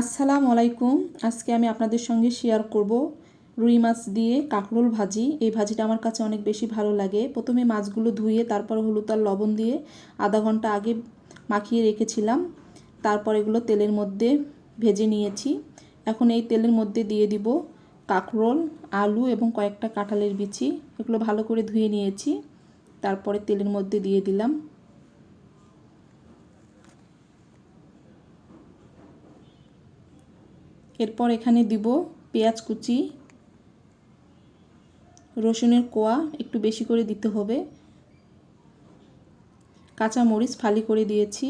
আসসালামু আলাইকুম। আজকে আমি আপনাদের সঙ্গে শেয়ার করব রুই মাছ দিয়ে কাঁকরোল ভাজি। এই ভাজিটা আমার কাছে অনেক বেশি ভালো লাগে। প্রথমে মাছগুলো ধুয়ে, তারপর হলুদ আর লবণ দিয়ে আধা ঘণ্টা আগে মাখিয়ে রেখেছিলাম। তারপর এগুলো তেলের মধ্যে ভেজে নিয়েছি। এখন এই তেলের মধ্যে দিয়ে দিব কাঁকরোল, আলু এবং কয়েকটা কাঁঠালের বিচি। এগুলো ভালো করে ধুয়ে নিয়েছি। তারপরে তেলের মধ্যে দিয়ে দিলাম। এরপর এখানে দিব পেঁয়াজ কুচি, রসুনের কোয়া একটু বেশি করে দিতে হবে কাঁচা মরিচ ফালি করে দিয়েছি,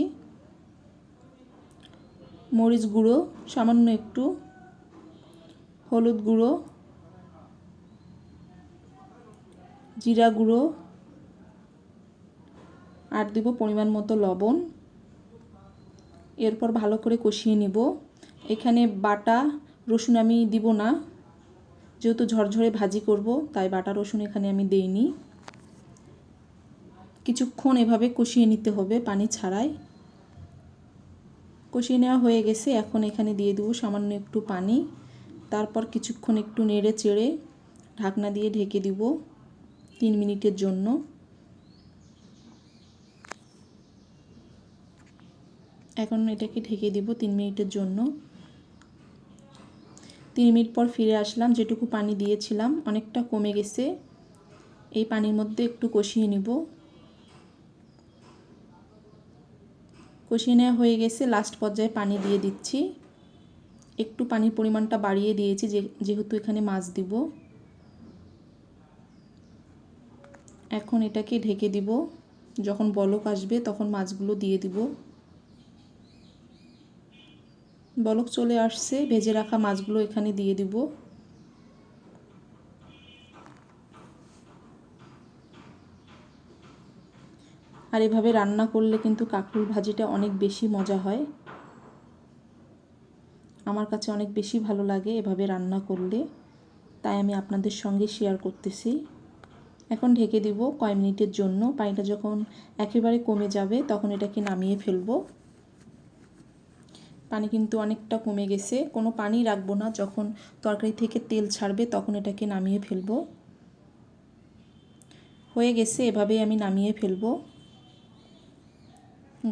মরিচ গুঁড়ো সামান্য একটু, হলুদ গুঁড়ো, জিরা গুঁড়ো, আর দিব পরিমাণ মতো লবণ। এরপর ভালো করে কষিয়ে নিব। এখানে বাটা রসুন আমি দিব না। যেহেতু ঝরঝরে ভাজি করব, তাই বাটা রসুন এখানে আমি দেইনি। কিছুক্ষণ এভাবে কষিয়ে নিতে হবে পানি ছাড়াই। কষিয়ে নেওয়া হয়ে গেছে, এখন এখানে দিয়ে দেবো সামান্য একটু পানি। তারপর কিছুক্ষণ একটু নেড়ে চেড়ে ঢাকনা দিয়ে ঢেকে দিব তিন মিনিটের জন্য। এখন এটাকে ঢেকে দিব তিন মিনিটের জন্য। তিন মিনিট পর ফিরে আসলাম, যেটুকু পানি দিয়েছিলাম, অনেকটা কমে গেছে। এই পানির মধ্যে একটু কষিয়ে নিব। কষিয়ে নেওয়া হয়ে গেছে লাস্ট পর্যায়ে পানি দিয়ে দিচ্ছি। একটু পানির পরিমাণটা বাড়িয়ে দিয়েছি যেহেতু এখানে মাছ দিব। এখন এটাকে ঢেকে দিব। যখন বলক আসবে, তখন মাছগুলো দিয়ে দিব। বলক চলে আসছে, ভেজে রাখা মাছগুলো এখানে দিয়ে দিব। আর এভাবে রান্না করলে কিন্তু কাঁকরুল ভাজিটা অনেক বেশি মজা হয়। আমার কাছে অনেক বেশি ভালো লাগে এভাবে রান্না করলে, তাই আমি আপনাদের সঙ্গে শেয়ার করতেছি। এখন ঢেকে দিব কয় মিনিটের জন্য, পানিটা যখন একেবারে কমে যাবে, তখন এটাকে নামিয়ে ফেলব। পানি কিন্তু অনেকটা কমে গেছে। কোনো পানি রাখব না, যখন তরকারি থেকে তেল ছাড়বে তখন এটাকে নামিয়ে ফেলব। হয়ে গেছে, এভাবেই আমি নামিয়ে ফেলব।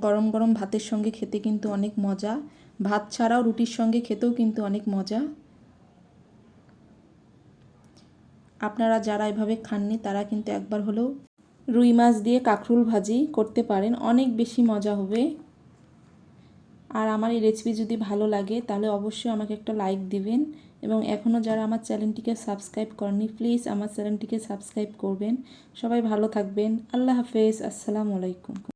গরম গরম ভাতের সঙ্গে খেতে কিন্তু অনেক মজা। ভাত ছাড়াও রুটির সঙ্গে খেতেও কিন্তু অনেক মজা। আপনারা যারা এভাবে খাননি, তারা কিন্তু একবার হলেও রুই মাছ দিয়ে কাঁকরুল ভাজি করতে পারেন। অনেক বেশি মজা হবে। আর আমার এই রেসিপি যদি ভালো লাগে, তাহলে অবশ্যই আমাকে একটা লাইক দিবেন। এবং এখনও যারা আমার চ্যানেলটিকে সাবস্ক্রাইব করেনি প্লিজ আমার চ্যানেলটিকে সাবস্ক্রাইব করবেন। সবাই ভালো থাকবেন। আল্লাহ হাফেজ। আসসালামু আলাইকুম।